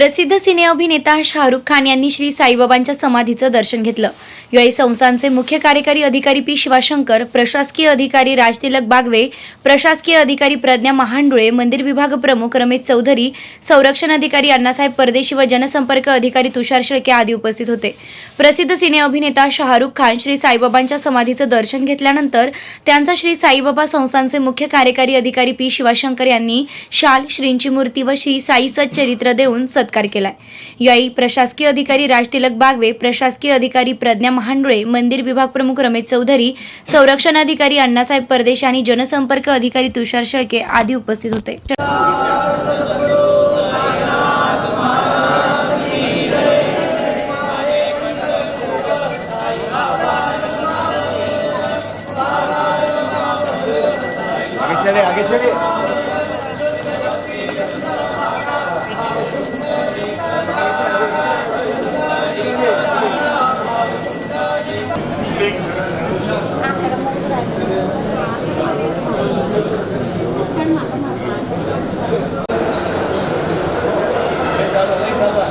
प्रसिद्ध सिने अभिनेता शाहरुख खान यांनी श्री साईबाबांच्या समाधीचं दर्शन घेतलं. यावेळी संस्थांचे मुख्य कार्यकारी अधिकारी पी शिवाशंकर प्रशासकीय अधिकारी राजतिलक बागवे प्रशासकीय अधिकारी प्रज्ञा महांडुळे मंदिर विभाग प्रमुख रमेश चौधरी संरक्षण अधिकारी अण्णासाहेब परदेशी व जनसंपर्क अधिकारी तुषार शेळके आदी उपस्थित होते. प्रसिद्ध सिने अभिनेता शाहरुख खान श्री साईबाबांच्या समाधीचं दर्शन घेतल्यानंतर त्यांचा श्री साईबाबा संस्थांचे मुख्य कार्यकारी अधिकारी पी शिवाशंकर यांनी शाल श्रींची मूर्ती व श्री साई सच्चरित्र देऊन सत्कार केलाय. यावेळी प्रशासकीय अधिकारी राजतिलक बागवे प्रशासकीय अधिकारी प्रज्ञा महांडुळे मंदिर विभाग प्रमुख रमेश चौधरी संरक्षण अधिकारी अण्णासाहेब परदेश आणि जनसंपर्क अधिकारी तुषार शेळके आदी उपस्थित होते. आगे चलिए आगे चलिए। ください。